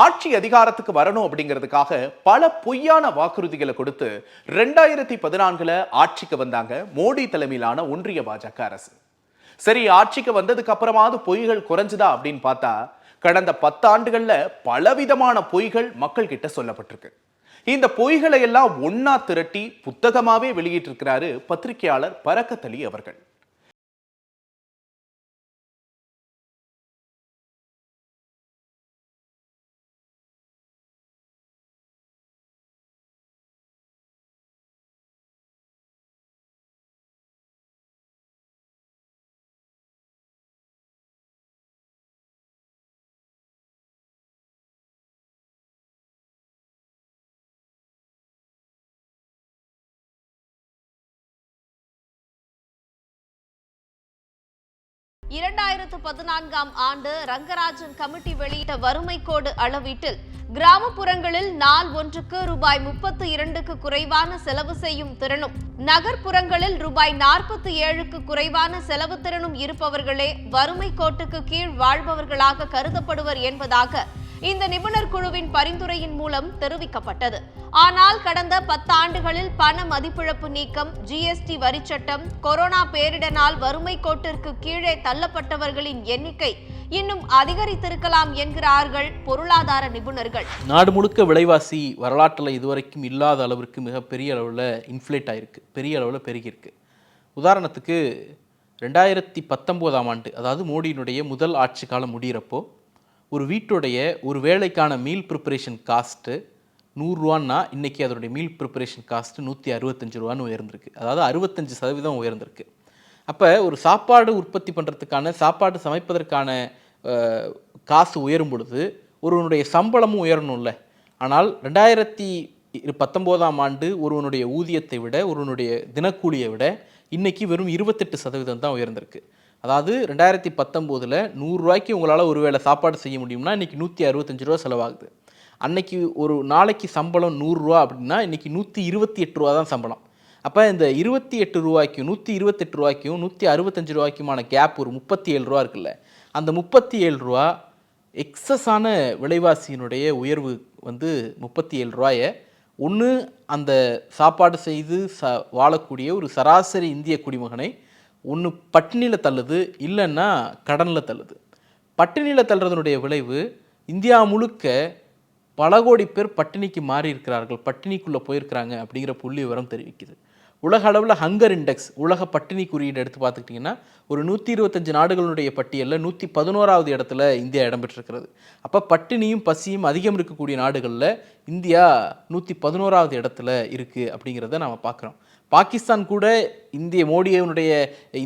ஆட்சி அதிகாரத்துக்கு வரணும் அப்படிங்கிறதுக்காக பல பொய்யான வாக்குறுதிகளை கொடுத்து ரெண்டாயிரத்தி பதினான்குல ஆட்சிக்கு வந்தாங்க மோடி தலைமையிலான ஒன்றிய பாஜக அரசு. சரி ஆட்சிக்கு வந்ததுக்கு அப்புறமாவது பொய்கள் குறைஞ்சுதா அப்படின்னு பார்த்தா கடந்த பத்தாண்டுகள்ல பலவிதமான பொய்கள் மக்கள் கிட்ட சொல்லப்பட்டிருக்கு. இந்த பொய்களை எல்லாம் ஒன்னா திரட்டி புத்தகமாவே வெளியிட்டிருக்கிறாரு பத்திரிகையாளர் பறக்கத்தலி அவர்கள். இரண்டாயிரத்து பதினான்காம் ஆண்டு ரங்கராஜன் கமிட்டி வெளியிட்ட வறுமை கோடு அளவீட்டில் கிராமப்புறங்களில் நாள் ஒன்றுக்கு ரூபாய் முப்பத்து இரண்டுக்கு குறைவான செலவு செய்யும் திறனும் நகர்ப்புறங்களில் ரூபாய் நாற்பத்தி ஏழுக்கு குறைவான செலவு திறனும் இருப்பவர்களே வறுமை கோட்டுக்கு கீழ் வாழ்பவர்களாக கருதப்படுவர் என்பதாக இந்த நிபுணர் குழுவின் பரிந்துரையின் மூலம் தெரிவிக்கப்பட்டது. ஆனால் கடந்த பத்தாண்டுகளில் பண மதிப்பிழப்பு நீக்கம் ஜிஎஸ்டி வரிச்சட்டம் கொரோனா பேரிடனால் வறுமை கோட்டிற்கு கீழே தள்ளப்பட்டவர்களின் எண்ணிக்கை இன்னும் அதிகரித்திருக்கலாம் என்கிறார்கள் பொருளாதார நிபுணர்கள். நாடு முழுக்க விலைவாசி வரலாற்றில் இதுவரைக்கும் இல்லாத அளவிற்கு மிகப்பெரிய அளவில் இன்ஃப்ளேட் ஆயிருக்கு. பெரிய அளவில் பெருகியிருக்கு. உதாரணத்துக்கு ரெண்டாயிரத்தி பத்தொம்போதாம் ஆண்டு அதாவது மோடியினுடைய முதல் ஆட்சி காலம் முடிகிறப்போ ஒரு வீட்டுடைய ஒரு வேலைக்கான மீல் ப்ரிப்பரேஷன் காஸ்ட்டு நூறுரூவான்னா இன்றைக்கி அதனுடைய மீல் ப்ரிப்பரேஷன் காஸ்ட்டு நூற்றி அறுபத்தஞ்சு ரூபான்னு உயர்ந்திருக்கு. அதாவது அறுபத்தஞ்சு சதவீதம் உயர்ந்திருக்கு. அப்போ ஒரு சாப்பாடு உற்பத்தி பண்ணுறதுக்கான சாப்பாடு சமைப்பதற்கான காசு உயரும் பொழுது ஒருவனுடைய சம்பளமும் உயரணும்ல. ஆனால் ரெண்டாயிரத்தி இரு- பத்தொம்போதாம் ஆண்டு ஒருவனுடைய ஊதியத்தை விட ஒருவனுடைய தினக்கூலியை விட இன்றைக்கி வெறும் இருபத்தெட்டு சதவீதம் தான் உயர்ந்திருக்கு. அதாவது ரெண்டாயிரத்தி பத்தொம்போதில் நூறுரூவாய்க்கு உங்களால் ஒரு வேளை சாப்பாடு செய்ய முடியும்னா இன்றைக்கி நூற்றி அறுபத்தஞ்சு ரூபா செலவாகுது. அன்னைக்கு ஒரு நாளைக்கு சம்பளம் நூறுரூவா அப்படின்னா இன்றைக்கி நூற்றி இருபத்தி எட்டு ரூபா தான் சம்பளம். அப்போ இந்த இருபத்தி எட்டு ரூபாய்க்கும் நூற்றி இருபத்தெட்டு ரூபாய்க்கும் நூற்றி அறுபத்தஞ்சு ரூபாய்க்குமான கேப் ஒரு முப்பத்தி ஏழு ரூபா இருக்குல்ல. அந்த முப்பத்தி ஏழு ரூபா எக்ஸஸான விலைவாசியினுடைய உயர்வு வந்து முப்பத்தி ஏழு ரூபாயை ஒன்று அந்த சாப்பாடு செய்து ச வாழக்கூடிய ஒரு சராசரி இந்திய குடிமகனை ஒன்று பட்டினியில் தள்ளுது இல்லைன்னா கடனில் தள்ளுது. பட்டினியில் தள்ளுறதனுடைய விளைவு இந்தியா முழுக்க பல கோடி பேர் பட்டினிக்கு மாறி இருக்கிறார்கள் பட்டினிக்குள்ளே போயிருக்கிறாங்க அப்படிங்கிற புள்ளி விவரம் தெரிவிக்குது. உலக அளவில் ஹங்கர் இண்டெக்ஸ் உலக பட்டினி குறியீடு எடுத்து பார்த்துக்கிட்டிங்கன்னா ஒரு நூற்றி இருபத்தஞ்சு நாடுகளுடைய பட்டியலில் நூற்றி பதினோராவது இடத்துல இந்தியா இடம்பெற்றிருக்கிறது. அப்போ பட்டினியும் பசியும் அதிகம் இருக்கக்கூடிய நாடுகளில் இந்தியா நூற்றி பதினோராவது இடத்துல இருக்குது அப்படிங்கிறத நாம் பார்க்குறோம். பாகிஸ்தான் கூட இந்திய மோடியினுடைய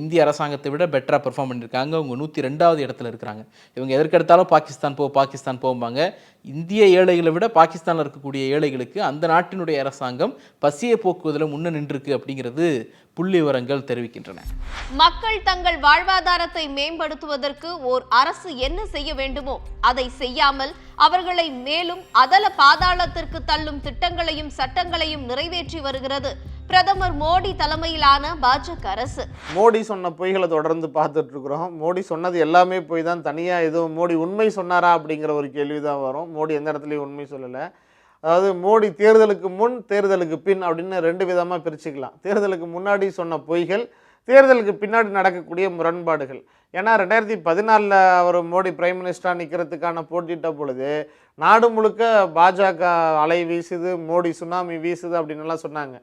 இந்திய அரசாங்கத்தை விட பெட்டராக பெர்ஃபார்ம் பண்ணியிருக்காங்க. அவங்க நூற்றி ரெண்டாவது இடத்துல இருக்கிறாங்க. இவங்க எதற்கெடுத்தாலும் பாகிஸ்தான் போ பாகிஸ்தான் போம்பாங்க. இந்திய ஏழைகளை விட பாகிஸ்தானில் இருக்கக்கூடிய ஏழைகளுக்கு அந்த நாட்டினுடைய அரசாங்கம் பசியை போக்குவதில் முன்ன நின்றுருக்கு அப்படிங்கிறது புள்ளி விவரங்கள் தெரிவிக்கின்றன. மக்கள் தங்கள் வாழ்வாதாரத்தை மேம்படுத்துவதற்கு ஓர் அரசு என்ன செய்ய வேண்டுமோ அதை செய்யாமல் அவர்களை மேலும் அதல பாதாளத்திற்கு தள்ளும் திட்டங்களையும் சட்டங்களையும் நிறைவேற்றி வருகிறது. பிரதமர் மோடி தலைமையிலான பாஜக அரசு. மோடி சொன்ன பொய்களை தொடர்ந்து பார்த்துட்டு இருக்கிறோம் மோடி சொன்னது எல்லாமே போய் தான். தனியாக எதுவும் மோடி உண்மை சொன்னாரா அப்படிங்கிற ஒரு கேள்வி தான் வரும். மோடி எந்த இடத்துலையும் உண்மை சொல்லலை. அதாவது மோடி தேர்தலுக்கு முன் தேர்தலுக்கு பின் அப்படின்னு ரெண்டு விதமாக பிரிச்சுக்கலாம். தேர்தலுக்கு முன்னாடி சொன்ன பொய்கள் தேர்தலுக்கு பின்னாடி நடக்கக்கூடிய முரண்பாடுகள். ஏன்னா ரெண்டாயிரத்தி பதினாலில் அவர் மோடி பிரைம் மினிஸ்டராக நிற்கிறதுக்கான போட்டியிட்ட பொழுது நாடு முழுக்க பாஜக அலை வீசுது மோடி சுனாமி வீசுது அப்படின்னு எல்லாம் சொன்னாங்க.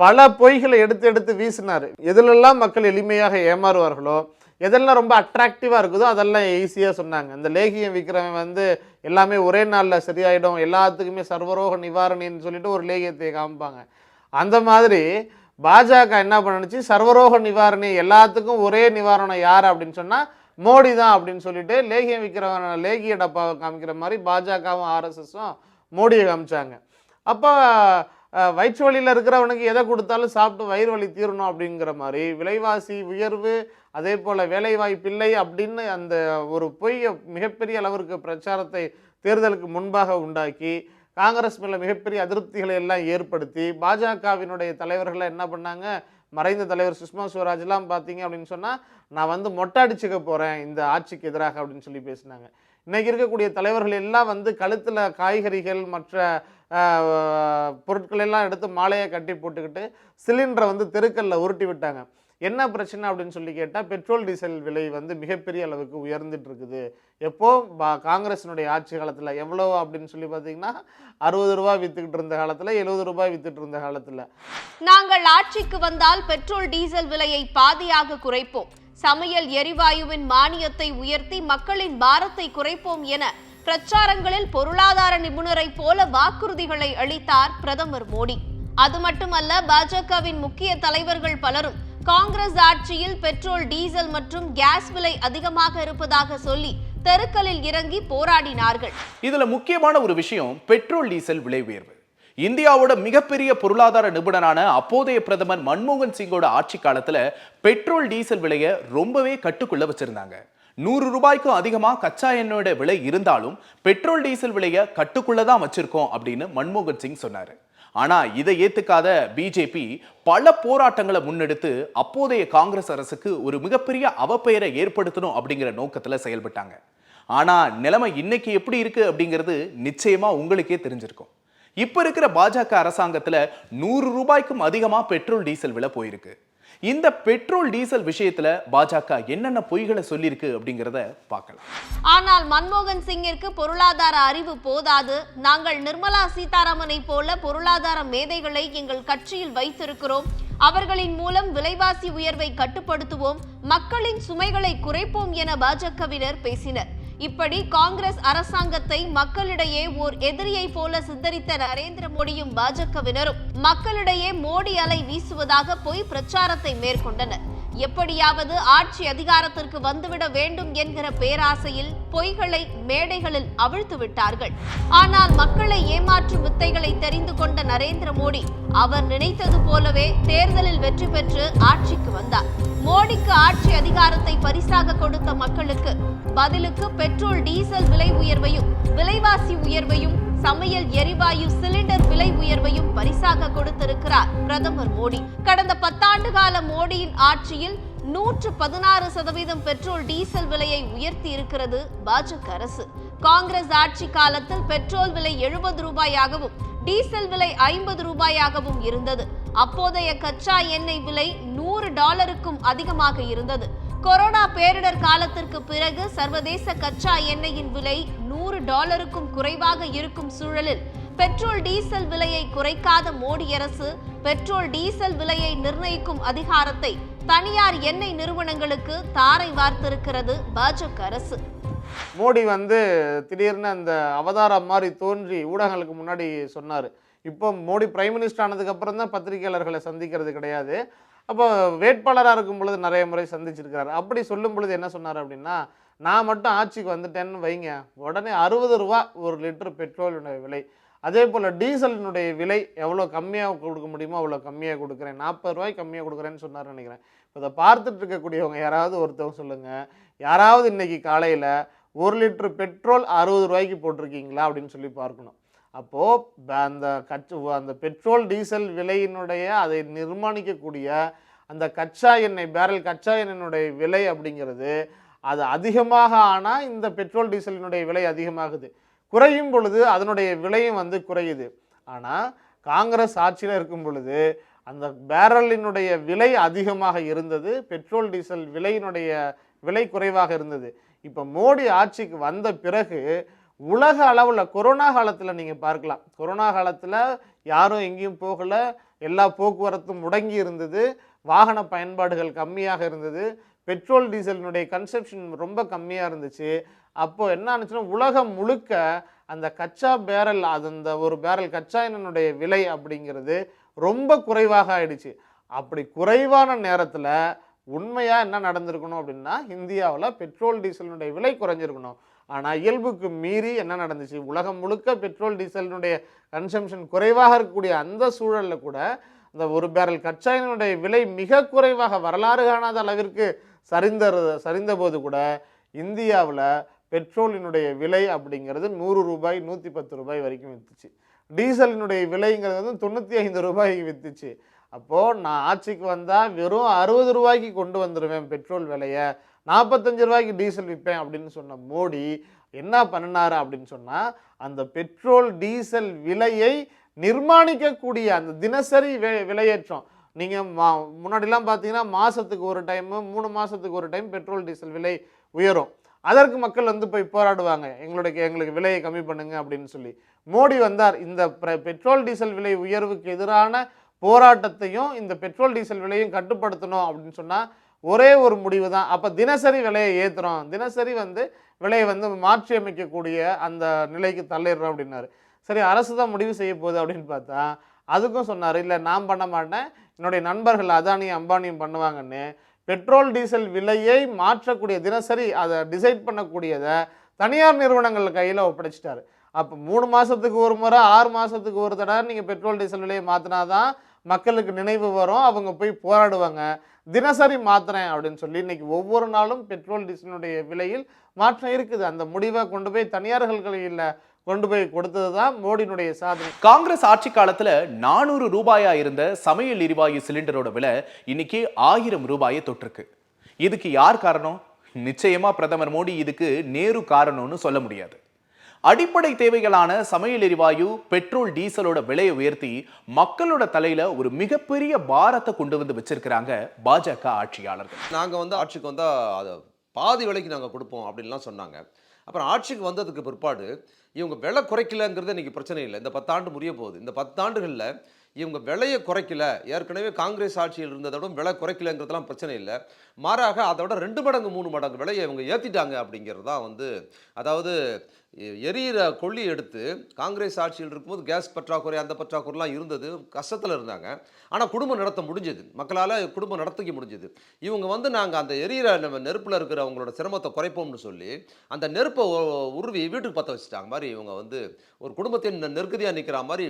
பல பொய்களை எடுத்து எடுத்து வீசினார். எதிலெல்லாம் மக்கள் எளிமையாக ஏமாறுவார்களோ எதெல்லாம் ரொம்ப அட்ராக்டிவாக இருக்குதோ அதெல்லாம் ஈஸியாக சொன்னாங்க. இந்த லேகியம் விற்கிறவன் வந்து எல்லாமே ஒரே நாளில் சரியாயிடும் எல்லாத்துக்குமே சர்வரோக நிவாரணின்னு சொல்லிட்டு ஒரு லேகியத்தை காமிப்பாங்க. அந்த மாதிரி பாஜக என்ன பண்ணுச்சு? சர்வரோக நிவாரணி எல்லாத்துக்கும் ஒரே நிவாரணம் யார் அப்படின்னு சொன்னால் மோடி தான் அப்படின்னு சொல்லிட்டு லேகியம் விற்கிறவன் லேகிய டப்பாவை காமிக்கிற மாதிரி பாஜகவும் ஆர்எஸ்எஸும் மோடியை காமிச்சாங்க. அப்போ வயிற்று வழியில் இருக்கிறவனுக்கு எதை கொடுத்தாலும் சாப்பிட்டு வயிறு வலி தீரணும் அப்படிங்கிற மாதிரி. விலைவாசி உயர்வு அதே போல் வேலைவாய்ப்பில்லை அப்படின்னு அந்த ஒரு பொய்யை மிகப்பெரிய அளவிற்கு பிரச்சாரத்தை தேர்தலுக்கு முன்பாக உண்டாக்கி காங்கிரஸ் மேலே மிகப்பெரிய அதிருப்திகளை எல்லாம் ஏற்படுத்தி பாஜகவினுடைய தலைவர்களை என்ன பண்ணாங்க? மறைந்த தலைவர் சுஷ்மா ஸ்வராஜ்லாம் பார்த்தீங்க அப்படின்னு சொன்னால் நான் வந்து மொட்டை அடிச்சுக்க போகிறேன் இந்த ஆட்சிக்கு எதிராக அப்படின்னு சொல்லி பேசினாங்க. இன்றைக்கி இருக்கக்கூடிய தலைவர்கள் எல்லாம் வந்து கழுத்தில் காய்கறிகள் மற்ற பொருட்கள் எல்லாம் எடுத்து மாலையை கட்டி போட்டுக்கிட்டு சிலிண்டரை வந்து தெருக்கல்ல உருட்டி விட்டாங்க. என்ன பிரச்சனை அப்படின்னு சொல்லி கேட்டால் பெட்ரோல் டீசல் விலை வந்து மிகப்பெரிய அளவுக்கு உயர்ந்துட்டு இருக்குது எப்போ பா- காங்கிரஸினுடைய ஆட்சி காலத்தில் எவ்வளோ அப்படின்னு சொல்லி பார்த்தீங்கன்னா அறுபது ரூபாய் வித்துக்கிட்டு இருந்த காலத்தில் எழுபது ரூபாய் வித்துட்டு இருந்த காலத்தில். நாங்கள் ஆட்சிக்கு வந்தால் பெட்ரோல் டீசல் விலையை பாதியாக குறைப்போம். சமையல் எரிவாயுவின் மானியத்தை உயர்த்தி மக்களின் பாரத்தை குறைப்போம் என பிரச்சாரங்களில் பொருளாதார நிபுணரைப் போல வாக்குறுதிகளை அளித்தார் பிரதமர் மோடி. அது மட்டுமல்ல பாஜகவின் முக்கிய தலைவர்கள் பலரும் காங்கிரஸ் ஆட்சியில் பெட்ரோல் டீசல் மற்றும் கேஸ் விலை அதிகமாக இருப்பதாக சொல்லி தெருக்களில் இறங்கி போராடினார்கள். இதுல முக்கியமான ஒரு விஷயம் பெட்ரோல் டீசல் விலை உயர்வு. இந்தியாவோட மிகப்பெரிய பொருளாதார நிபுணரான அப்போதைய பிரதமர் மன்மோகன் சிங்கோட ஆட்சி காலத்துல பெட்ரோல் டீசல் விலையை ரொம்பவே கட்டுக்குள்ள வச்சிருந்தாங்க. நூறு ரூபாய்க்கும் அதிகமாக கச்சா எண்ணெயோட விலை இருந்தாலும் பெட்ரோல் டீசல் விலையை கட்டுக்குள்ளே தான் வச்சிருக்கோம் அப்படின்னு மன்மோகன் சிங் சொன்னார். ஆனால் இதை ஏற்றுக்காத பிஜேபி பல போராட்டங்களை முன்னெடுத்து அப்போதைய காங்கிரஸ் அரசுக்கு ஒரு மிகப்பெரிய அவப்பெயரை ஏற்படுத்தணும் அப்படிங்கிற நோக்கத்தில் செயல்பட்டாங்க. ஆனால் நிலைமை இன்னைக்கு எப்படி இருக்குது அப்படிங்கிறது நிச்சயமாக உங்களுக்கே தெரிஞ்சிருக்கும். இப்போ இருக்கிற பாஜக அரசாங்கத்தில் நூறு ரூபாய்க்கும் அதிகமாக பெட்ரோல் டீசல் விலை போயிருக்கு. இந்த பெட்ரோல் டீசல் விஷயத்துல பாஜக என்னென்ன பொய்களை சொல்லியிருக்கு அப்படிங்கிறத பார்க்கலாம். ஆனால் மன்மோகன் சிங்கிற்கு பொருளாதார அறிவு போதாது. நாங்கள் நிர்மலா சீதாராமனை போல பொருளாதார மேதைகளை எங்கள் கட்சியில் வைத்திருக்கிறோம். அவர்களின் மூலம் விலைவாசி உயர்வை கட்டுப்படுத்துவோம். மக்களின் சுமைகளை குறைப்போம் என பாஜகவினர் பேசினர். இப்படி காங்கிரஸ் அரசாங்கத்தை மக்களிடையே ஓர் எதிரியை போல சித்தரித்த நரேந்திர மோடியும் பாஜகவினரும் மக்களிடையே மோடி அலை வீசுவதாக பொய் பிரச்சாரத்தை மேற்கொண்டனர். எப்படியாவது ஆட்சி அதிகாரத்திற்கு வந்துவிட வேண்டும் என்கிற பேராசையில் பொய்களை மேடைகளில் அவிழ்த்து விட்டார்கள். ஆனால் மக்களை ஏமாற்றும் வித்தைகளை தெரிந்து கொண்ட நரேந்திர மோடி அவர் நினைத்தது போலவே தேர்தலில் வெற்றி பெற்று ஆட்சிக்கு வந்தார். மோடிக்கு ஆட்சி அதிகாரத்தை பரிசாக கொடுத்த மக்களுக்கு பதிலுக்கு பெட்ரோல் டீசல் விலை உயர்வையும் விலைவாசி உயர்வையும் சமையல் எரிவாயு சிலிண்டர் விலை உயர்வையும் பரிசாக கொடுத்திருக்கிறார் பிரதமர் மோடி. கடந்த பத்தாண்டு கால மோடியின் ஆட்சியில் நூற்று பதினாறு சதவீதம் பெட்ரோல் டீசல் விலையை உயர்த்தி இருக்கிறது பாஜக அரசு. காங்கிரஸ் ஆட்சி காலத்தில் பெட்ரோல் விலை எழுபது ரூபாயாகவும் டீசல் விலை ஐம்பது ரூபாயாகவும் இருந்தது. அப்போதைய கச்சா எண்ணெய் விலை நூறு டாலருக்கும் அதிகமாக இருந்தது. கொரோனா பேரிடர் காலத்திற்கு பிறகு சர்வதேச கச்சா எண்ணெயின் விலை நூறு டாலருக்கும் குறைவாக இருக்கும் சூழலில் பெட்ரோல் டீசல் விலையை குறைக்காத மோடி அரசு பெட்ரோல் டீசல் விலையை நிர்ணயிக்கும் அதிகாரத்தை தனியார் எண்ணெய் நிறுவனங்களுக்கு தாரை வார்த்திருக்கிறது பாஜக அரசு. மோடி வந்து திடீர்னு அந்த அவதாரம் மாதிரி தோன்றி ஊடகங்களுக்கு முன்னாடி சொன்னார். இப்போ மோடி பிரைம் மினிஸ்டர் ஆனதுக்கப்புறம் தான் பத்திரிகையாளர்களை சந்திக்கிறது கிடையாது. அப்போ வேட்பாளராக இருக்கும் பொழுது நிறைய முறை சந்திச்சிருக்கிறாரு. அப்படி சொல்லும் பொழுது என்ன சொன்னார் அப்படின்னா நான் மட்டும் ஆட்சிக்கு வந்துட்டேன்னு வைங்க. உடனே அறுபது ரூபா ஒரு லிட்டர் பெட்ரோலினுடைய விலை. அதே போல் டீசலினுடைய விலை எவ்வளோ கம்மியாக கொடுக்க முடியுமோ அவ்வளோ கம்மியாக கொடுக்குறேன். நாற்பது ரூபாய் கம்மியாக கொடுக்குறேன்னு சொன்னார் நினைக்கிறேன். இப்போ இதை பார்த்துட்டு இருக்கக்கூடியவங்க யாராவது ஒருத்தவங்க சொல்லுங்கள் யாராவது இன்னைக்கு காலையில் ஒரு லிட்டரு பெட்ரோல் அறுபது ரூபாய்க்கு போட்டிருக்கீங்களா? அப்படின்னு சொல்லி பார்க்கணும். அப்போது அந்த கட்சி அந்த பெட்ரோல் டீசல் விலையினுடைய அதை நிர்மாணிக்கக்கூடிய அந்த கச்சா எண்ணெய் பேரல் கச்சா எண்ணெயினுடைய விலை அப்படிங்கிறது அது அதிகமாக ஆனால் இந்த பெட்ரோல் டீசலினுடைய விலை அதிகமாகுது. குறையும் பொழுது அதனுடைய விலையும் வந்து குறையுது. ஆனால் காங்கிரஸ் ஆட்சியில் இருக்கும் பொழுது அந்த பேரலினுடைய விலை அதிகமாக இருந்தது பெட்ரோல் டீசல் விலையினுடைய விலை குறைவாக இருந்தது. இப்போ மோடி ஆட்சிக்கு வந்த பிறகு உலக அளவில் கொரோனா காலத்தில் நீங்கள் பார்க்கலாம். கொரோனா காலத்தில் யாரும் எங்கேயும் போகலை எல்லா போக்குவரத்தும் முடங்கி இருந்தது. வாகன பயன்பாடுகள் கம்மியாக இருந்தது. பெட்ரோல் டீசலினுடைய கன்சப்ஷன் ரொம்ப கம்மியாக இருந்துச்சு. அப்போது என்ன ஆனுச்சுன்னா உலகம் முழுக்க அந்த கச்சா பேரல் அது அந்த ஒரு பேரல் கச்சா எண்ணனுடைய விலை அப்படிங்கிறது ரொம்ப குறைவாக ஆயிடுச்சு. அப்படி குறைவான நேரத்தில் உண்மையாக என்ன நடந்திருக்கணும் அப்படின்னா இந்தியாவில் பெட்ரோல் டீசலினுடைய விலை குறைஞ்சிருக்கணும். ஆனால் இயல்புக்கு மீறி என்ன நடந்துச்சு? உலகம் முழுக்க பெட்ரோல் டீசலினுடைய கன்சம்ஷன் குறைவாக இருக்கக்கூடிய அந்த சூழலில் கூட இந்த ஒரு பேரல் கச்சா எண்ணெயினுடைய விலை மிக குறைவாக வரலாறு காணாத அளவிற்கு சரிந்த சரிந்த போது கூட இந்தியாவில் பெட்ரோலினுடைய விலை அப்படிங்கிறது நூறு ரூபாய் நூற்றி பத்து ரூபாய் வரைக்கும் விற்றுச்சு டீசலினுடைய விலைங்கிறது வந்து தொண்ணூற்றி ஐந்து ரூபாய்க்கு விற்றுச்சு அப்போது நான் ஆட்சிக்கு வந்தால் வெறும் அறுபது ரூபாய்க்கு கொண்டு வந்துடுவேன் பெட்ரோல் விலையை. நாற்பத்தஞ்சு ரூபாய்க்கு டீசல் விற்பேன் அப்படின்னு சொன்ன மோடி என்ன பண்ணினாரு அப்படின்னு சொன்னால் அந்த பெட்ரோல் டீசல் விலையை நிர்மாணிக்கக்கூடிய அந்த தினசரி வே விலையேற்றம். நீங்கள் மா முன்னாடிலாம் பார்த்தீங்கன்னா மாதத்துக்கு ஒரு டைமு மூணு மாதத்துக்கு ஒரு டைம் பெட்ரோல் டீசல் விலை உயரும். அதற்கு மக்கள் வந்து போய் போராடுவாங்க. எங்களுடைய எங்களுக்கு விலையை கம்மி பண்ணுங்க அப்படின்னு சொல்லி. மோடி வந்தார். இந்த பெட்ரோல் டீசல் விலை உயர்வுக்கு எதிரான போராட்டத்தையும் இந்த பெட்ரோல் டீசல் விலையும் கட்டுப்படுத்தணும் அப்படின்னு சொன்னால் ஒரே ஒரு முடிவு தான். அப்போ தினசரி விலையை ஏற்றுறோம் தினசரி வந்து விலையை வந்து மாற்றி அமைக்கக்கூடிய அந்த நிலைக்கு தள்ளிடுறோம் அப்படின்னாரு. சரி அரசு தான் முடிவு செய்ய போகுது அப்படின்னு பார்த்தா அதுக்கும் சொன்னார் இல்லை நான் பண்ண மாட்டேன். என்னுடைய நண்பர்கள் அதானியும் அம்பானியும் பண்ணுவாங்கன்னு. பெட்ரோல் டீசல் விலையை மாற்றக்கூடிய தினசரி அதை டிசைட் பண்ணக்கூடியதை தனியார் நிறுவனங்கள் கையில் ஒப்படைச்சிட்டாரு. அப்போ மூணு மாதத்துக்கு ஒரு முறை ஆறு மாதத்துக்கு ஒரு தடவை நீங்கள் பெட்ரோல் டீசல் விலையை மாற்றினா தான் மக்களுக்கு நினைவு வரும். அவங்க போய் போராடுவாங்க. தினசரி மாத்திரேன் அப்படின்னு சொல்லி இன்னைக்கு ஒவ்வொரு நாளும் பெட்ரோல் டீசலுடைய விலையில் மாற்றம் இருக்குது. அந்த முடிவை கொண்டு போய் தனியார்கள் கையில் கொண்டு போய் கொடுத்தது தான் மோடியினுடைய சாதனை. காங்கிரஸ் ஆட்சி காலத்துல நானூறு ரூபாயா இருந்த சமையல் எரிவாயு சிலிண்டரோட விலை இன்னைக்கு ஆயிரம் ரூபாயை தொட்டிருக்கு. இதுக்கு யார் காரணம்? நிச்சயமா பிரதமர் மோடி இதுக்கு நேரு காரணம்னு சொல்ல முடியாது. அடிப்படை தேவைகளான சமையல் எரிவாயு பெட்ரோல் டீசலோட விலையை உயர்த்தி மக்களோட தலையில ஒரு மிகப்பெரிய பாரத்தை கொண்டு வந்து வச்சிருக்கிறாங்க பாஜக ஆட்சியாளர்கள். நாங்கள் வந்து ஆட்சிக்கு வந்தால் அதை பாதி விலைக்கு நாங்கள் கொடுப்போம் அப்படின்லாம் சொன்னாங்க. அப்புறம் ஆட்சிக்கு வந்ததுக்கு பிற்பாடு இவங்க விலை குறைக்கலங்கிறது இன்றைக்கி பிரச்சனை இல்லை. இந்த பத்தாண்டு முடிய போகுது. இந்த பத்தாண்டுகளில் இவங்க விலையை குறைக்கல. ஏற்கனவே காங்கிரஸ் ஆட்சியில் இருந்ததை விட விலை குறைக்கலங்கிறதுலாம் பிரச்சனை இல்லை. மாறாக அதை விட ரெண்டு மடங்கு மூணு மடங்கு விலையை இவங்க ஏற்றிட்டாங்க அப்படிங்கிறது தான் வந்து அதாவது எரியிற கொள்ளி எடுத்து காங்கிரஸ் ஆட்சியில் இருக்கும்போது கேஸ் பற்றாக்குறை அந்த பற்றாக்குறைலாம் இருந்தது. கஷ்டத்தில் இருந்தாங்க. ஆனால் குடும்பம் நடத்த முடிஞ்சது. மக்களால் குடும்பம் நடத்திக்க முடிஞ்சது. இவங்க வந்து நாங்கள் அந்த எரியிற நம்ம நெருப்பில் இருக்கிற அவங்களோட சிரமத்தை குறைப்போம்னு சொல்லி அந்த நெருப்பை உருவி வீட்டுக்கு பற்ற வச்சுட்டாங்க. மாதிரி இவங்க வந்து ஒரு குடும்பத்தின் நெருக்கடியாக நிற்கிற மாதிரி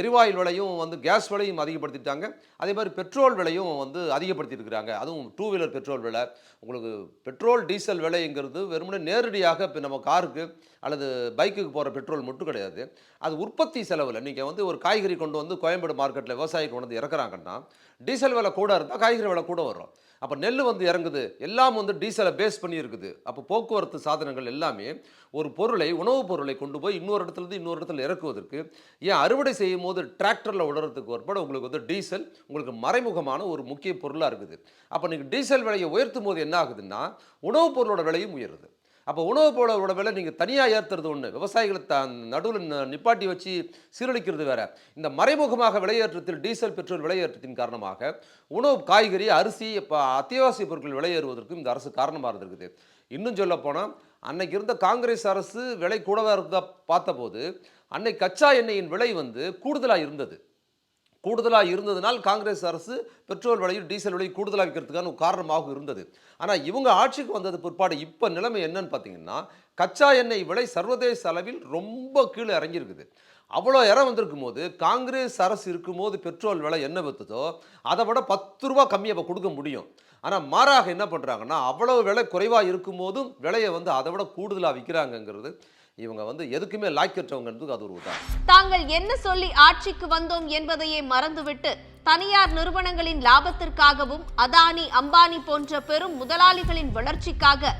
எரிவாயு விலையும் வந்து கேஸ் விலையும் அதிகப்படுத்திட்டாங்க. அதே மாதிரி பெட்ரோல் விலையும் வந்து அதிகப்படுத்தியிருக்கிறாங்க. அதுவும் டூ வீலர் பெட்ரோல் விலை. உங்களுக்கு பெட்ரோல் டீசல் விலைங்கிறது வெறுமனே நேரடியாக இப்போ நம்ம காருக்கு அல்லது பைக்குக்கு போகிற பெட்ரோல் மட்டும் கிடையாது. அது உற்பத்தி செலவில் நீங்கள் வந்து ஒரு காய்கறி கொண்டு வந்து கோயம்பேடு மார்க்கெட்டில் விவசாயி கொண்டு வந்து இறக்குறாங்கன்னா டீசல் விலை கூட இருந்தால் காய்கறி விலை கூட வரும். அப்போ நெல் வந்து இறங்குது எல்லாம் வந்து டீசலை பேஸ் பண்ணி இருக்குது. அப்போ போக்குவரத்து சாதனங்கள் எல்லாமே ஒரு பொருளை உணவுப் பொருளை கொண்டு போய் இன்னொரு இடத்துல இருந்து இன்னொரு இடத்துல இறக்குவதற்கு ஏன் அறுவடை செய்யும் போது டிராக்டரில் விடுறதுக்கு ஒருபட உங்களுக்கு வந்து டீசல் உங்களுக்கு மறைமுகமான ஒரு முக்கிய பொருளாக இருக்குது. அப்போ நீங்கள் டீசல் விலையை உயர்த்தும் போது என்ன ஆகுதுன்னா உணவுப் பொருளோட விலையும் உயருது. அப்போ உணவு போலோட விலை நீங்கள் தனியாக ஏற்றுறது ஒன்று விவசாயிகளை த நடுவில் நிப்பாட்டி வச்சு சீரழிக்கிறது வேற. இந்த மறைமுகமாக விலையேற்றத்தில் டீசல் பெட்ரோல் விலையேற்றத்தின் காரணமாக உணவு காய்கறி அரிசி இப்போ அத்தியாவசிய பொருட்கள் விலையேறுவதற்கும் இந்த அரசு காரணமாக இருந்திருக்குது. இன்னும் சொல்ல போனால் அன்னைக்கு இருந்த காங்கிரஸ் அரசு விலை கூடவாக இருந்தால் பார்த்தபோது அன்னை கச்சா எண்ணெயின் விலை வந்து கூடுதலாக இருந்தது. கூடுதலாக இருந்ததுனால் காங்கிரஸ் அரசு பெட்ரோல் விலையும் டீசல் விலையும் கூடுதலாக விற்கிறதுக்கான ஒரு காரணமாக இருந்தது. ஆனால் இவங்க ஆட்சிக்கு வந்தது பிற்பாடு இப்போ நிலைமை என்னன்னு பார்த்தீங்கன்னா கச்சா எண்ணெய் விலை சர்வதேச அளவில் ரொம்ப கீழே இறங்கியிருக்குது. அவ்வளோ இடம் வந்திருக்கும் போது காங்கிரஸ் அரசு இருக்கும்போது பெட்ரோல் விலை என்ன விற்றுதோ அதை விட பத்து ரூபா கம்மியாக இப்போ கொடுக்க முடியும். ஆனால் மாறாக என்ன பண்ணுறாங்கன்னா அவ்வளவு விலை குறைவாக இருக்கும்போதும் விலையை வந்து அதை விட கூடுதலாக விற்கிறாங்கங்கிறது இவங்க வந்து எதுக்குமே லாய்க்கற்றவங்கிறதுக்கு அது ஒரு உதாரணம். தாங்கள் என்ன சொல்லி ஆட்சிக்கு வந்தோம் என்பதையே மறந்துவிட்டு தனியார் நிறுவனங்களின் லாபத்திற்காகவும் அதானி அம்பானி போன்ற பெரும் முதலாளிகளின் வளர்ச்சிக்காக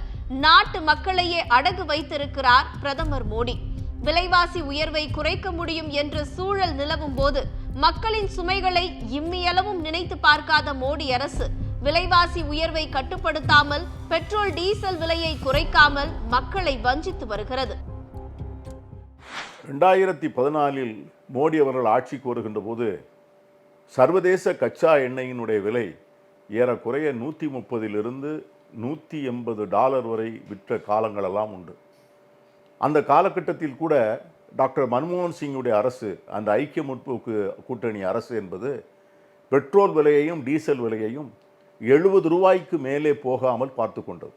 நாட்டு மக்களையே அடகு வைத்திருக்கிறார் பிரதமர் மோடி. விலைவாசி உயர்வை குறைக்க முடியும் என்ற சூழல் நிலவும் போது மக்களின் சுமைகளை இம்மியளவும் நினைத்து பார்க்காத மோடி அரசு விலைவாசி உயர்வை கட்டுப்படுத்தாமல் பெட்ரோல் டீசல் விலையை குறைக்காமல் மக்களை வஞ்சித்து வருகிறது. ரெண்டாயிரத்தி பதினாலில் மோடி அவர்கள் ஆட்சிக்கு வருகின்ற போது சர்வதேச கச்சா எண்ணெயினுடைய விலை ஏறக்குறைய நூற்றி முப்பதிலிருந்து நூற்றி எண்பது டாலர் வரை விற்ற காலங்களெல்லாம் உண்டு. அந்த காலகட்டத்தில் கூட டாக்டர் மன்மோகன் சிங்குடைய அரசு அந்த ஐக்கிய முற்போக்கு கூட்டணி அரசு என்பது பெட்ரோல் விலையையும் டீசல் விலையையும் எழுபது ரூபாய்க்கு மேலே போகாமல் பார்த்து கொண்டது.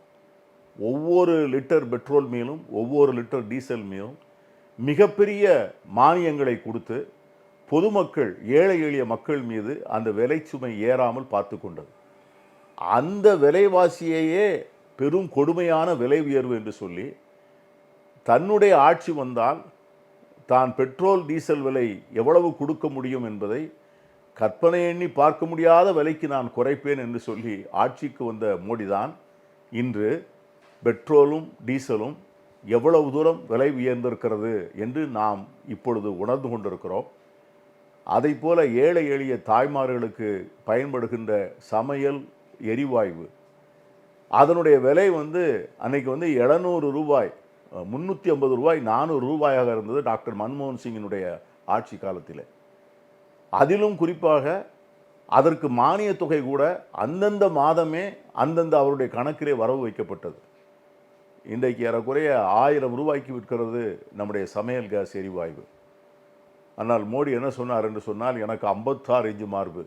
ஒவ்வொரு லிட்டர் பெட்ரோல் மேலும் ஒவ்வொரு லிட்டர் டீசல் மேலும் மிகப்பெரிய மானியங்களை கொடுத்து பொதுமக்கள் ஏழை எளிய மக்கள் மீது அந்த விலை சுமை ஏறாமல் பார்த்து கொண்டது. அந்த விலைவாசியையே பெரும் கொடுமையான விலை உயர்வு என்று சொல்லி தன்னுடைய ஆட்சி வந்தால் தான் பெட்ரோல் டீசல் விலை எவ்வளவு கொடுக்க முடியும் என்பதை கற்பனை எண்ணி பார்க்க முடியாத விலைக்கு நான் குறைப்பேன் என்று சொல்லி ஆட்சிக்கு வந்த மோடிதான் இன்று பெட்ரோலும் டீசலும் எவ்வளவு தூரம் விலை உயர்ந்திருக்கிறது என்று நாம் இப்பொழுது உணர்ந்து கொண்டிருக்கிறோம். அதை போல ஏழை எளிய தாய்மார்களுக்கு பயன்படுகின்ற சமையல் எரிவாயு அதனுடைய விலை வந்து அன்னைக்கு வந்து எழுநூறு ரூபாய் முந்நூற்றி ஐம்பது ரூபாய் நானூறு ரூபாயாக இருந்தது டாக்டர் மன்மோகன் சிங்கினுடைய ஆட்சி காலத்தில். அதிலும் குறிப்பாக அதற்கு மானிய தொகை கூட அந்தந்த மாதமே அந்தந்த அவருடைய கணக்கிலே வரவு வைக்கப்பட்டது. இன்றைக்கு ஏறக்குறைய ஆயிரம் ரூபாய்க்கு விற்கிறது நம்முடைய சமையல் கேஸ் எரிவாயு. ஆனால் மோடி என்ன சொன்னார் என்று சொன்னால் எனக்கு ஐம்பத்தாறு இன்ச்சு மார்பு.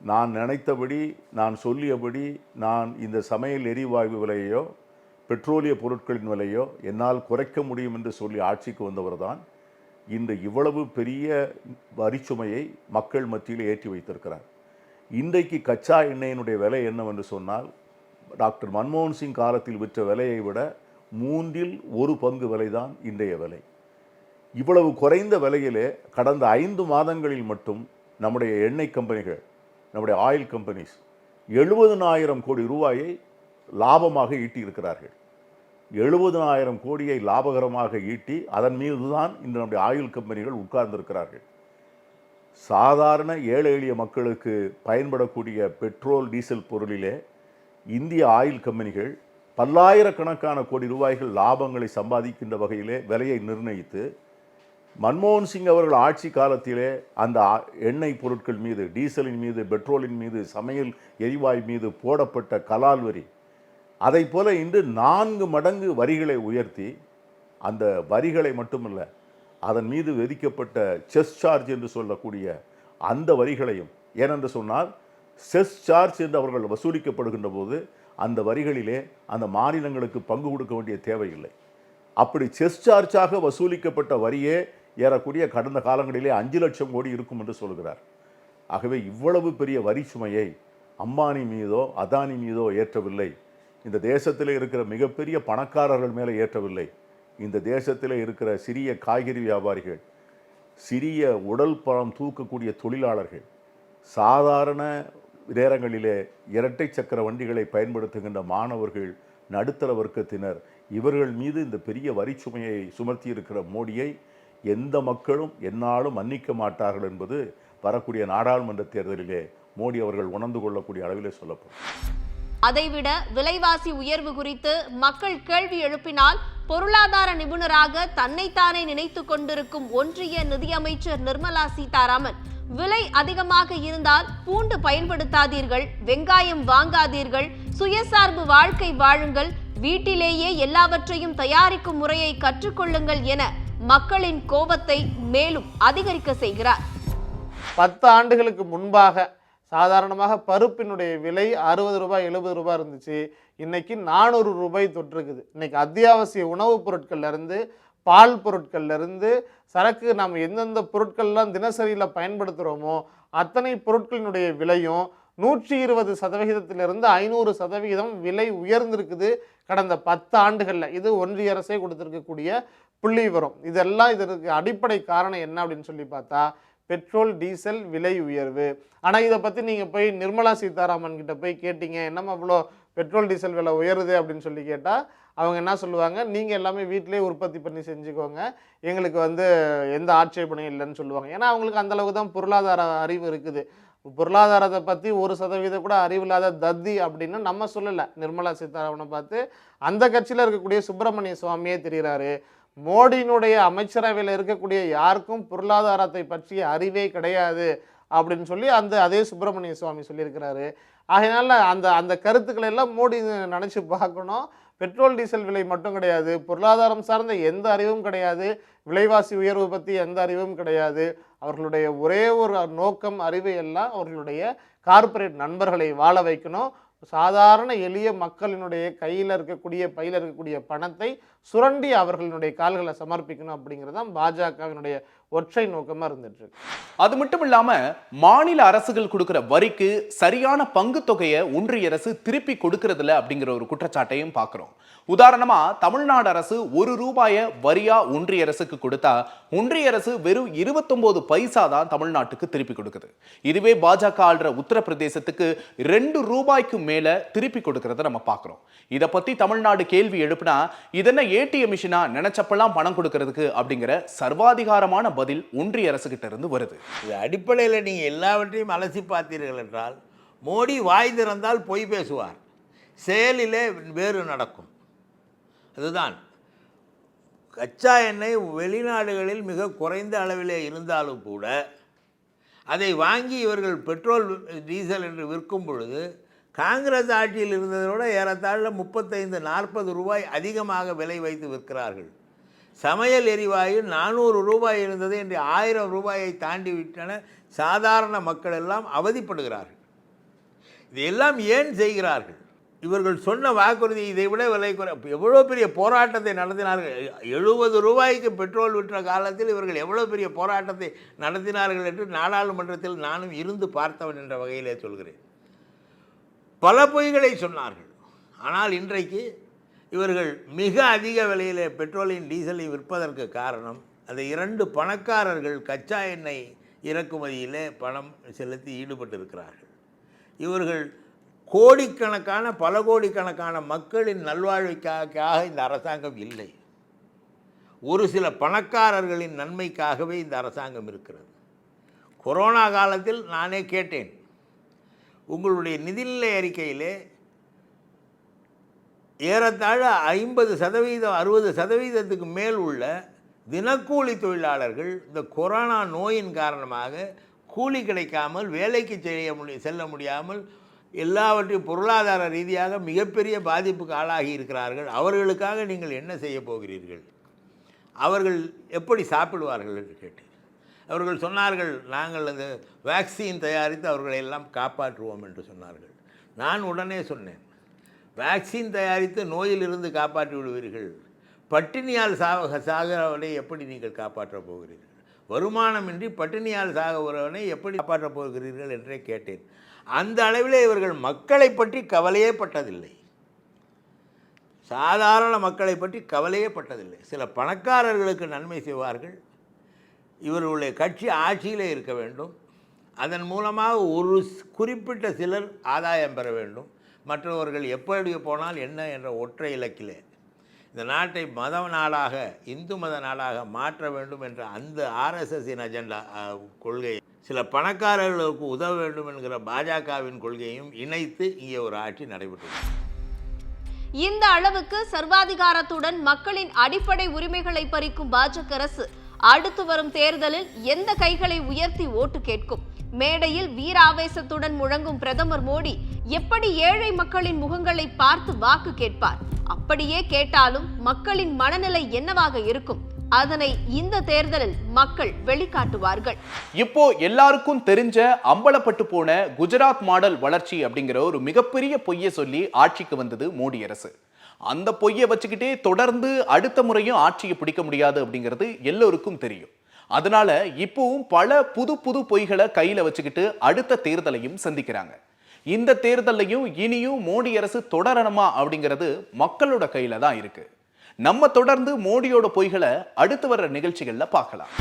நான் நினைத்தபடி நான் சொல்லியபடி நான் இந்த சமையல் எரிவாயு விலையோ பெட்ரோலிய பொருட்களின் விலையோ என்னால் குறைக்க முடியும் என்று சொல்லி ஆட்சிக்கு வந்தவர் தான் இன்று இவ்வளவு பெரிய வரிச்சுமையை மக்கள் மத்தியில் ஏற்றி வைத்திருக்கிறார். இன்றைக்கு கச்சா எண்ணெயினுடைய விலை என்னவென்று சொன்னால் டாக்டர் மன்மோகன் சிங் காலத்தில் விற்ற விலையை விட மூன்றில் ஒரு பங்கு விலைதான் இன்றைய விலை. இவ்வளவு குறைந்த விலையிலே கடந்த ஐந்து மாதங்களில் மட்டும் நம்முடைய எண்ணெய் கம்பெனிகள் நம்முடைய ஆயில் கம்பெனிஸ் எழுபதனாயிரம் கோடி ரூபாயை லாபமாக ஈட்டியிருக்கிறார்கள். எழுபதனாயிரம் கோடியை லாபகரமாக ஈட்டி அதன் மீது தான் இந்த நம்முடைய ஆயில் கம்பெனிகள் உட்கார்ந்திருக்கிறார்கள். சாதாரண ஏழை எளிய மக்களுக்கு பயன்படக்கூடிய பெட்ரோல் டீசல் பொருளிலே இந்திய ஆயில் கம்பெனிகள் பல்லாயிரக்கணக்கான கோடி ரூபாய்கள் லாபங்களை சம்பாதிக்கின்ற வகையிலே விலையை நிர்ணயித்து மன்மோகன் சிங் அவர்கள் ஆட்சி காலத்திலே அந்த எண்ணெய் பொருட்கள் மீது டீசலின் மீது பெட்ரோலின் மீது சமையல் எரிவாயு மீது போடப்பட்ட கலால் வரி அதை போல இன்று நான்கு மடங்கு வரிகளை உயர்த்தி அந்த வரிகளை மட்டுமல்ல அதன் மீது விதிக்கப்பட்ட செஸ் சார்ஜ் என்று சொல்லக்கூடிய அந்த வரிகளையும் ஏனென்று சொன்னால் செஸ் சார்ஜ் என்று அவர்கள் வசூலிக்கப்படுகின்ற போது அந்த வரிகளிலே அந்த மாநிலங்களுக்கு பங்கு கொடுக்க வேண்டிய தேவையில்லை. அப்படி செஸ் சார்ஜாக வசூலிக்கப்பட்ட வரியே ஏறக்கூடிய கடந்த காலங்களிலே அஞ்சு லட்சம் கோடி இருக்கும் என்று சொல்கிறார். ஆகவே இவ்வளவு பெரிய வரி சுமையை அம்பானி மீதோ அதானி மீதோ ஏற்றவில்லை. இந்த தேசத்தில் இருக்கிற மிகப்பெரிய பணக்காரர்கள் மேலே ஏற்றவில்லை. இந்த தேசத்தில் இருக்கிற சிறிய காய்கறி வியாபாரிகள் சிறிய உடல் பழம் தூக்கக்கூடிய தொழிலாளர்கள் சாதாரண நேரங்களிலே இரட்டை சக்கர வண்டிகளை பயன்படுத்துகின்ற மாணவர்கள் நடுத்தர வர்க்கத்தினர் இவர்கள் மீது இந்த பெரிய வரி சுமையை சுமர்த்தி இருக்கிற மோடியை எந்த மக்களும் என்னாலும் மன்னிக்க மாட்டார்கள் என்பது வரக்கூடிய நாடாளுமன்ற தேர்தலிலே மோடி அவர்கள் உணர்ந்து கொள்ளக்கூடிய அளவிலே சொல்லப்படும். அதைவிட விலைவாசி உயர்வு குறித்து மக்கள் கேள்வி எழுப்பினால் பொருளாதார நிபுணராக தன்னைத்தானே நினைத்துக் கொண்டிருக்கும் ஒன்றிய நிதியமைச்சர் நிர்மலா சீதாராமன் விலை அதிகமாக இருந்தால் பூண்டு பயன்படுத்தாதீர்கள் வெங்காயம் வாங்காதீர்கள் சுயசார்பு வாழ்க்கை வாழுங்கள் வீட்டிலேயே எல்லாவற்றையும் தயாரிக்கும் முறையை கற்றுக்கொள்ளுங்கள் என மக்களின் கோபத்தை மேலும் அதிகரிக்க செய்கிறார். பத்து ஆண்டுகளுக்கு முன்பாக சாதாரணமாக பருப்பினுடைய விலை அறுபது ரூபாய் எழுபது ரூபாய் இருந்துச்சு. இன்னைக்கு நானூறு ரூபாய் தொற்றுக்குது இன்னைக்கு அத்தியாவசிய உணவுப் பொருட்கள்லேருந்து பால் பொருட்கள்லேருந்து சரக்கு நாம் எந்தெந்த பொருட்கள்லாம் தினசரியில் பயன்படுத்துகிறோமோ அத்தனை பொருட்களினுடைய விலையும் நூற்றி இருபது சதவிகிதத்திலிருந்து ஐநூறு சதவிகிதம் விலை உயர்ந்திருக்குது கடந்த பத்து ஆண்டுகளில். இது ஒன்றிய அரசே கொடுத்துருக்கக்கூடிய புள்ளி வரும் இதெல்லாம் இதற்கு அடிப்படை காரணம் என்ன அப்படின்னு சொல்லி பார்த்தா பெட்ரோல் டீசல் விலை உயர்வு. ஆனால் இதை பற்றி நீங்கள் போய் நிர்மலா சீதாராமன் கிட்ட போய் கேட்டீங்க. என்னம்மா இவ்வளோ பெட்ரோல் டீசல் விலை உயருது அப்படின்னு சொல்லி கேட்டால் அவங்க என்ன சொல்லுவாங்க? நீங்கள் எல்லாமே வீட்டிலே உற்பத்தி பண்ணி செஞ்சுக்கோங்க. எங்களுக்கு வந்து எந்த ஆட்சேபனையும் இல்லைன்னு சொல்லுவாங்க. ஏன்னா அவங்களுக்கு அந்தளவுக்கு தான் பொருளாதார அறிவு இருக்குது. பொருளாதாரத்தை பற்றி ஒரு சதவீதம் கூட அறிவில்லாத தத்தி அப்படின்னு நம்ம சொல்லலை. நிர்மலா சீதாராமனை பார்த்து அந்த கட்சியில் இருக்கக்கூடிய சுப்பிரமணிய சுவாமியே தெரிகிறாரு மோடியினுடைய அமைச்சரவையில் இருக்கக்கூடிய யாருக்கும் பொருளாதாரத்தை பற்றிய அறிவே கிடையாது அப்படின்னு சொல்லி அந்த அதே சுப்பிரமணிய சுவாமி சொல்லியிருக்கிறாரு. ஆகையினால அந்த அந்த கருத்துக்களை எல்லாம் மோடி நினச்சி பார்க்கணும். பெட்ரோல் டீசல் விலை மட்டும் கிடையாது. பொருளாதாரம் சார்ந்த எந்த அறிவும் கிடையாது. விலைவாசி உயர்வு பற்றி எந்த அறிவும் கிடையாது. அவர்களுடைய ஒரே ஒரு நோக்கம் அறிவு எல்லாம் அவர்களுடைய கார்ப்பரேட் நண்பர்களை வாழ வைக்கணும். சாதாரண எளிய மக்களினுடைய கையில் இருக்கக்கூடிய பையில் இருக்கக்கூடிய பணத்தை சுரண்டி அவர்களுடைய கால்களை சமர்ப்பிக்கணும் அப்படிங்கிறது தான் பாஜகவினுடைய ஒற்றை நோக்கமாக இருந்துட்டு இருக்கு அது மட்டும் இல்லாமல் மாநில அரசுகள் கொடுக்குற வரிக்கு சரியான பங்கு தொகையை ஒன்றிய அரசு திருப்பி கொடுக்கறதில்ல அப்படிங்கிற ஒரு குற்றச்சாட்டையும் பார்க்குறோம். உதாரணமாக தமிழ்நாடு அரசு ஒரு ரூபாய வரியா ஒன்றிய அரசுக்கு கொடுத்தா ஒன்றிய அரசு வெறும் 29 பைசா தான் தமிழ்நாட்டுக்கு திருப்பி கொடுக்குது. இதுவே பாஜக ஆள்ற உத்தரப்பிரதேசத்துக்கு ரெண்டு ரூபாய்க்கு மேலே திருப்பி கொடுக்கறத நம்ம பார்க்குறோம். இதை பற்றி தமிழ்நாடு கேள்வி எழுப்புனா இதென்ன ஏடிஎம் மிஷினா நினைச்சப்பெல்லாம் பணம் கொடுக்கறதுக்கு அப்படிங்கிற சர்வாதிகாரமான பதில் ஒன்றிய அரசுகிட்ட இருந்து வருது. இது அடிப்படையில் நீங்கள் எல்லாவற்றையும் அலசி பார்த்தீர்கள் என்றால் மோடி வாய் திறந்தால் பொய் பேசுவார். செயலிலே வேறு நடக்கும். அதுதான். கச்சா எண்ணெய் வெளிநாடுகளில் மிக குறைந்த அளவிலே இருந்தாலும் கூட அதை வாங்கி இவர்கள் பெட்ரோல் டீசல் என்று விற்கும் பொழுது காங்கிரஸ் ஆட்சியில் இருந்ததை விட ஏறத்தாழ முப்பத்தைந்து நாற்பது ரூபாய் அதிகமாக விலை வைத்து விற்கிறார்கள். சமையல் எரிவாயு நானூறு ரூபாய் இருந்தது என்று ஆயிரம் ரூபாயை தாண்டி விட்டன சாதாரண மக்கள் எல்லாம் அவதிப்படுகிறார்கள். இதையெல்லாம் ஏன் செய்கிறார்கள்? இவர்கள் சொன்ன வாக்குறுதி இதை விட விலை குறை எவ்வளோ பெரிய போராட்டத்தை நடத்தினார்கள்? எழுபது ரூபாய்க்கு பெட்ரோல் விற்ற காலத்தில் இவர்கள் எவ்வளோ பெரிய போராட்டத்தை நடத்தினார்கள் என்று நாடாளுமன்றத்தில் நானும் இருந்து பார்த்தவன் என்ற வகையிலே சொல்கிறேன். பல பொய்களை சொன்னார்கள். ஆனால் இன்றைக்கு இவர்கள் மிக அதிக விலையில் பெட்ரோலையும் டீசலையும் விற்பதற்கு காரணம் அந்த இரண்டு பணக்காரர்கள் கச்சா எண்ணெய் இறக்குமதியிலே பணம் செலுத்தி ஈடுபட்டிருக்கிறார்கள். இவர்கள் கோடிக்கணக்கான பல கோடிக்கணக்கான மக்களின் நல்வாழ்வுக்காக இந்த அரசாங்கம் இல்லை. ஒரு சில பணக்காரர்களின் நன்மைக்காகவே இந்த அரசாங்கம் இருக்கிறது. கொரோனா காலத்தில் நானே கேட்டேன் உங்களுடைய நிதிநிலை அறிக்கையிலே ஏறத்தாழ ஐம்பது சதவீதம் அறுபது சதவீதத்துக்கு மேல் உள்ள தினக்கூலி தொழிலாளர்கள் இந்த கொரோனா நோயின் காரணமாக கூலி கிடைக்காமல் வேலைக்கு செய்ய முடி செல்ல முடியாமல் எல்லாவற்றையும் பொருளாதார ரீதியாக மிகப்பெரிய பாதிப்புக்கு ஆளாகி இருக்கிறார்கள். அவர்களுக்காக நீங்கள் என்ன செய்ய போகிறீர்கள்? அவர்கள் எப்படி சாப்பிடுவார்கள் என்று கேட்டேன். அவர்கள் சொன்னார்கள் நாங்கள் அந்த வேக்சின் தயாரித்து அவர்களை எல்லாம் காப்பாற்றுவோம் என்று சொன்னார்கள். நான் உடனே சொன்னேன் வேக்சின் தயாரித்து நோயிலிருந்து காப்பாற்றி விடுவீர்கள். பட்டினியால் சாக சாகிறவனை எப்படி நீங்கள் காப்பாற்றப் போகிறீர்கள்? வருமானமின்றி பட்டினியால் சாகிறவனை எப்படி காப்பாற்றப் போகிறீர்கள் என்றே கேட்டேன். அந்த அளவிலே இவர்கள் மக்களை பற்றி கவலையே பட்டதில்லை. சாதாரண மக்களை பற்றி கவலையே பட்டதில்லை. சில பணக்காரர்களுக்கு நன்மை செய்வார்கள். இவர்களுடைய கட்சி ஆட்சியிலே இருக்க வேண்டும். அதன் மூலமாக ஒரு குறிப்பிட்ட சிலர் ஆதாயம் பெற வேண்டும். மற்றவர்கள் எப்படி போனால் என்ன என்ற ஒற்றை இலக்கிலே. இந்த நாட்டை மத நாளாக இந்து மத நாளாக மாற்ற வேண்டும் என்ற அந்த ஆர்எஸ்எஸ்ஸின் அஜெண்டா கொள்கை சில பணக்காரர்களுக்கு உதவ வேண்டும் என்கிற பாஜகவின் கொள்கையும் இணைத்து இங்கே ஒரு ஆட்சி நடைபெற்றது. இந்த அளவுக்கு சர்வாதிகாரத்துடன் மக்களின் அடிப்படை உரிமைகளை பறிக்கும் பாஜக அரசு அடுத்து வரும் தேர்தலில் எந்த கைகளை உயர்த்தி ஓட்டு கேட்கும்? மேடையில் வீராவேசத்துடன் முழங்கும் பிரதமர் மோடி எப்படி ஏழை மக்களின் முகங்களை பார்த்து வாக்கு கேட்பார்? அப்படியே கேட்டாலும் மக்களின் மனநிலை என்னவாக இருக்கும்? அதனை இந்த தேர்தலில் மக்கள் வெளிக்காட்டுவார்கள். இப்போ எல்லாருக்கும் தெரிஞ்ச அம்பலப்பட்டு போன குஜராத் மாடல் வளர்ச்சி அப்படிங்கிற ஒரு மிகப்பெரிய பொய்யை சொல்லி ஆட்சிக்கு வந்தது மோடி அரசு. அந்த பொய்யை வச்சுக்கிட்டே தொடர்ந்து அடுத்த முறையும் ஆட்சியை பிடிக்க முடியாது அப்படிங்கிறது எல்லோருக்கும் தெரியும். அதனால இப்பவும் பல புது புது பொய்களை கையில வச்சுக்கிட்டு அடுத்த தேர்தலையும் சந்திக்கிறாங்க. இந்த தேர்தலையும் இனியும் மோடி அரசு தொடரணுமா அப்படிங்கிறது மக்களோட கையில தான் இருக்கு. நம்ம தொடர்ந்து மோடியோட பொய்களை அடுத்து வர்ற நிகழ்ச்சிகளில் பார்க்கலாம்.